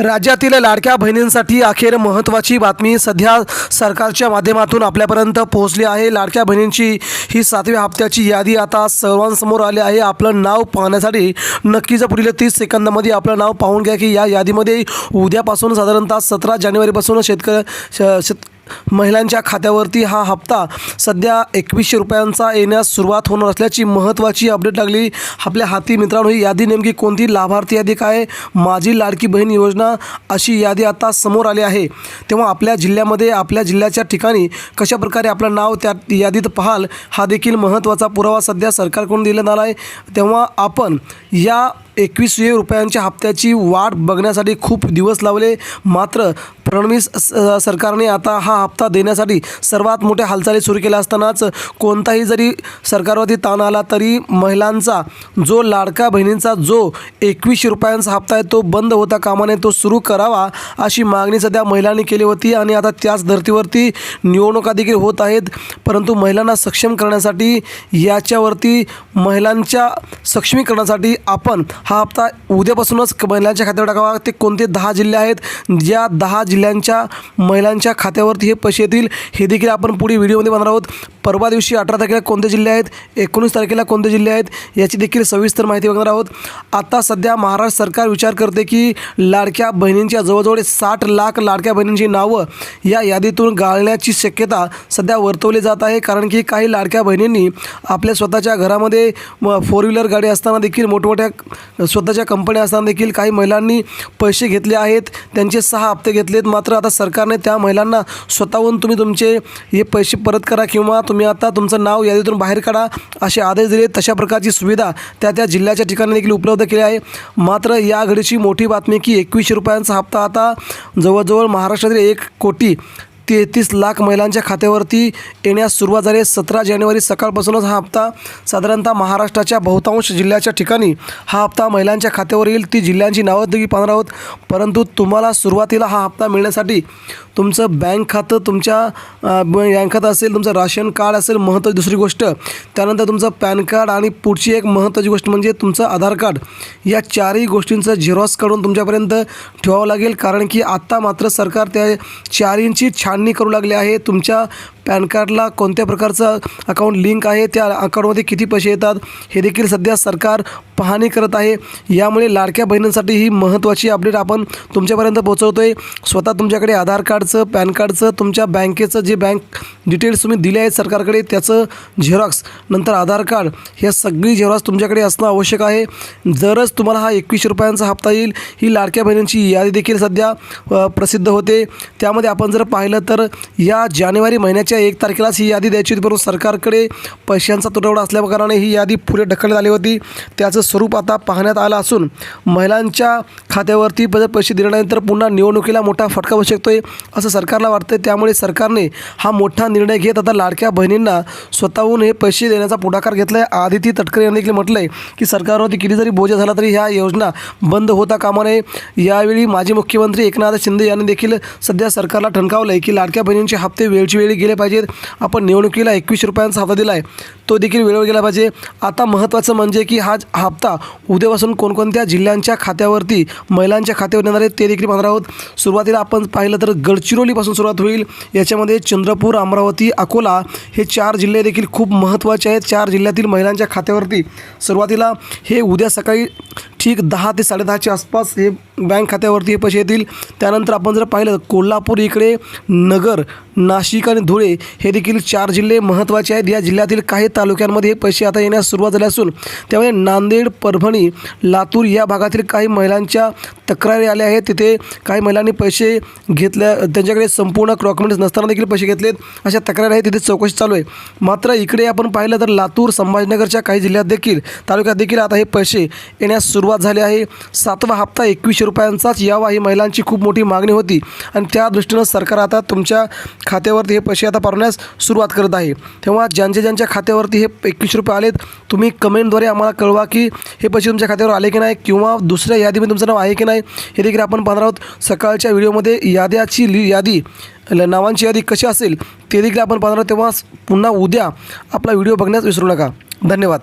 राज्यातील लाडक्या बहिणींसाठी अखेर महत्त्वाची बातमी सध्या सरकारच्या माध्यमातून आपल्यापर्यंत पोहोचली आहे. लाडक्या बहिणींची ही सातव्या हप्त्याची यादी आता सर्वांसमोर आली आहे. आपलं नाव पाहण्यासाठी नक्कीच पुढील तीस सेकंदामध्ये आपलं नाव पाहून घ्या की या यादीमध्ये उद्यापासून साधारणतः सतरा जानेवारीपासून शेतकरी श- शेत महिलांच्या खात्यावरती हा हप्ता सध्या एकवीसशे रुपयांचा येण्यास सुरुवात होणार असल्याची महत्त्वाची अपडेट लागली. आपल्या हाती मित्रांनो ही यादी नेमकी कोणती? लाभार्थी यादी काय? माझी लाडकी बहीण योजना अशी यादी आता समोर आली आहे. तेव्हा आपल्या जिल्ह्यामध्ये आपल्या जिल्ह्याच्या ठिकाणी कशा प्रकारे आपलं नाव त्या यादीत पाहाल हा देखील महत्त्वाचा पुरावा सध्या सरकारकडून दिला आला आहे. तेव्हा आपण या एकवीसशे रुपयांच्या हप्त्याची वाट बघण्यासाठी खूप दिवस लावले. मात्र फडणवीस स- सरकारने आता हा हप्ता देण्यासाठी सर्वात मोठ्या हालचाली सुरू केल्या असतानाच कोणताही जरी सरकारवरती ताण आला तरी महिलांचा जो लाडका बहिणींचा जो एकवीसशे रुपयांचा हप्ता आहे तो बंद होता कामाने तो सुरू करावा अशी मागणी सध्या महिलांनी केली होती आणि आता त्याच धर्तीवरती निवडणुका देखील होत आहेत. परंतु महिलांना सक्षम करण्यासाठी याच्यावरती महिलांच्या सक्षमीकरणासाठी आपण हा हप्ता उद्यापासूनच महिलांच्या खात्यावर टाकावा. ते कोणते दहा जिल्हे आहेत? ज्या दहा जिल्ह्यांच्या महिलांच्या खात्यावरती हे पैसे येतील हे देखील आपण पुढे व्हिडिओमध्ये बनणार आहोत. परवा दिवशी अठरा तारखेला कोणते जिल्हे आहेत? एकोणीस तारखेला कोणते जिल्हे आहेत? याची देखील सविस्तर माहिती बघणार आहोत. आता सध्या महाराष्ट्र सरकार विचार करते की लाडक्या बहिणींच्या जवळजवळ साठ लाख लाडक्या बहिणींची नावं या यादीतून गाळण्याची शक्यता सध्या वर्तवली जात आहे. कारण की काही लाडक्या बहिणींनी आपल्या स्वतःच्या घरामध्ये फोर व्हीलर गाडी असताना देखील मोठमोठ्या स्वतःच्या कंपन्या असताना देखील काही महिलांनी पैसे घेतले आहेत. त्यांचे सहा हप्ते घेतलेत. मात्र आता सरकारने त्या महिलांना स्वतःहून तुम्ही तुमचे हे पैसे परत करा किंवा तुम्ही आता तुमचं नाव यादीतून बाहेर काढा असे आदेश दिले. तशा प्रकारची सुविधा त्या त्या जिल्ह्याच्या ठिकाणी देखील उपलब्ध केली आहे. मात्र या घडीची मोठी बातमी की एकवीसशे रुपयांचा हप्ता आता जवळजवळ महाराष्ट्रातील एक कोटी तेहतीस लाख महिलांच्या खात्यावरती येण्यास सुरुवात झाली. सतरा जानेवारी सकाळपासूनच हा हप्ता साधारणतः महाराष्ट्राच्या बहुतांश जिल्ह्याच्या ठिकाणी हा हप्ता महिलांच्या खात्यावर येईल. ती जिल्ह्यांची नावं देखील पाहणार आहोत. परंतु तुम्हाला सुरुवातीला हा हप्ता मिळण्यासाठी तुमचं बँक खातं तुमच्या बँक खातं असेल तुमचं राशन कार्ड असेल महत्त्वाची दुसरी गोष्ट. त्यानंतर तुमचं पॅन कार्ड आणि पुढची एक महत्त्वाची गोष्ट म्हणजे तुमचं आधार कार्ड. या चारही गोष्टींचं झेरॉक्स काढून तुमच्यापर्यंत ठेवावं लागेल. कारण की आत्ता मात्र सरकार त्या चारींची मागणी करू लागले आहे. तुमच्या पॅन कार्डला कोणत्या प्रकारचं अकाउंट लिंक आहे त्या अकाउंटमध्ये किती पैसे येतात हे देखील सध्या सरकार पाहणी करत आहे. यामुळे लाडक्या बहिणींसाठी ही महत्त्वाची अपडेट आपण तुमच्यापर्यंत पोहोचवतो आहे स्वतः तुमच्याकडे आधार कार्डचं पॅन कार्डचं तुमच्या बँकेचं जे बँक डिटेल्स तुम्ही दिले आहेत सरकारकडे त्याचं झेरॉक्स नंतर आधार कार्ड ह्या सगळी झेरॉक्स तुमच्याकडे असणं आवश्यक आहे. जरच तुम्हाला हा एकवीसशे रुपयांचा हप्ता येईल ही लाडक्या बहिणींची यादी देखील सध्या प्रसिद्ध होते. त्यामध्ये आपण जर पाहिलं तर या जानेवारी महिन्याच्या एक तारखेलाच ही यादी द्यायची होती परंतु सरकारकडे पैशांचा तुटवडा असल्याकारणाने ही यादी पुढे ढकलण्यात आली होती. त्याचं स्वरूप आता पाहण्यात आलं असून महिलांच्या खात्यावरती जर पैसे दिल्यानंतर पुन्हा निवडणुकीला मोठा फटका बसू आहे असं सरकारला वाटतं त्यामुळे सरकारने हा मोठा निर्णय घेत आता लाडक्या बहिणींना स्वतःहून हे पैसे देण्याचा पुढाकार घेतला आहे आदिती तटकरे यांनी देखील म्हटलं आहे की सरकारवरती किती जरी बोजा झाला तरी ह्या योजना बंद होता कामा नये. यावेळी माजी मुख्यमंत्री एकनाथ शिंदे यांनी देखील सध्या सरकारला ठणकावलं आहे की लाडक्या बहिणींचे हप्ते वेळची वेळी गेले पाहिजेत. आपण निवडणुकीला एकवीस रुपयांचा हप्ता दिला आहे तो देखील वेळेवर गेला पाहिजे. आता महत्त्वाचं म्हणजे की हा हप्ता उद्यापासून कोणकोणत्या जिल्ह्यांच्या खात्यावरती महिलांच्या खात्यावर येणार आहेत ते देखील पाहणार आहोत. सुरुवातीला आपण पाहिलं तर गडचिरोलीपासून सुरुवात होईल. याच्यामध्ये चंद्रपूर अमरावती अकोला हे चार जिल्हे देखील खूप महत्त्वाचे आहेत. चार जिल्ह्यातील महिलांच्या खात्यावरती सुरुवातीला हे उद्या सकाळी ठीक दहा ते साडेदहाच्या आसपास हे बँक खात्यावरती हे पैसे येतील. त्यानंतर आपण जर पाहिलं तर कोल्हापूर इकडे नगर नाशिक आणि धुळे हे देखील चार जिल्हे महत्त्वाचे आहेत. या जिल्ह्यातील काही तालुक्यांमध्ये हे पैसे आता येण्यास सुरुवात झाली असून त्यामुळे नांदेड परभणी लातूर या भागातील काही महिलांच्या तक्रारी आल्या आहेत. तिथे काही महिलांनी पैसे घेतल्या त्यांच्याकडे संपूर्ण डॉक्युमेंट्स नसताना देखील पैसे घेतलेत. अशा तक्रारी आहेत. तिथे चौकशी चालू आहे. मात्र इकडे आपण पाहिलं तर लातूर संभाजीनगरच्या काही जिल्ह्यात देखील तालुक्यात देखील आता हे पैसे येण्यास सुरुवात सुरुवात झाली आहे. सातवा हप्ता एकवीसशे रुपयांचाच. यावा ही महिलांची खूप मोठी मागणी होती. आणि त्या दृष्टीनं सरकार आता तुमच्या खात्यावरती हे पैसे आता पारवण्यास सुरुवात करत आहे. तेव्हा ज्यांच्या ज्यांच्या खात्यावरती हे एकवीसशे रुपये आलेत तुम्ही कमेंटद्वारे आम्हाला कळवा की हे पैसे तुमच्या खात्यावर आले की नाही किंवा दुसऱ्या यादीमध्ये तुमचं नाव आहे की नाही हे देखील आपण पाहणार आहोत. सकाळच्या व्हिडिओमध्ये याद्याची लि यादी ल- नावांची यादी कशी असेल ते देखील आपण पाहणार आहोत. तेव्हा पुन्हा उद्या आपला व्हिडिओ बघण्यास विसरू नका. धन्यवाद.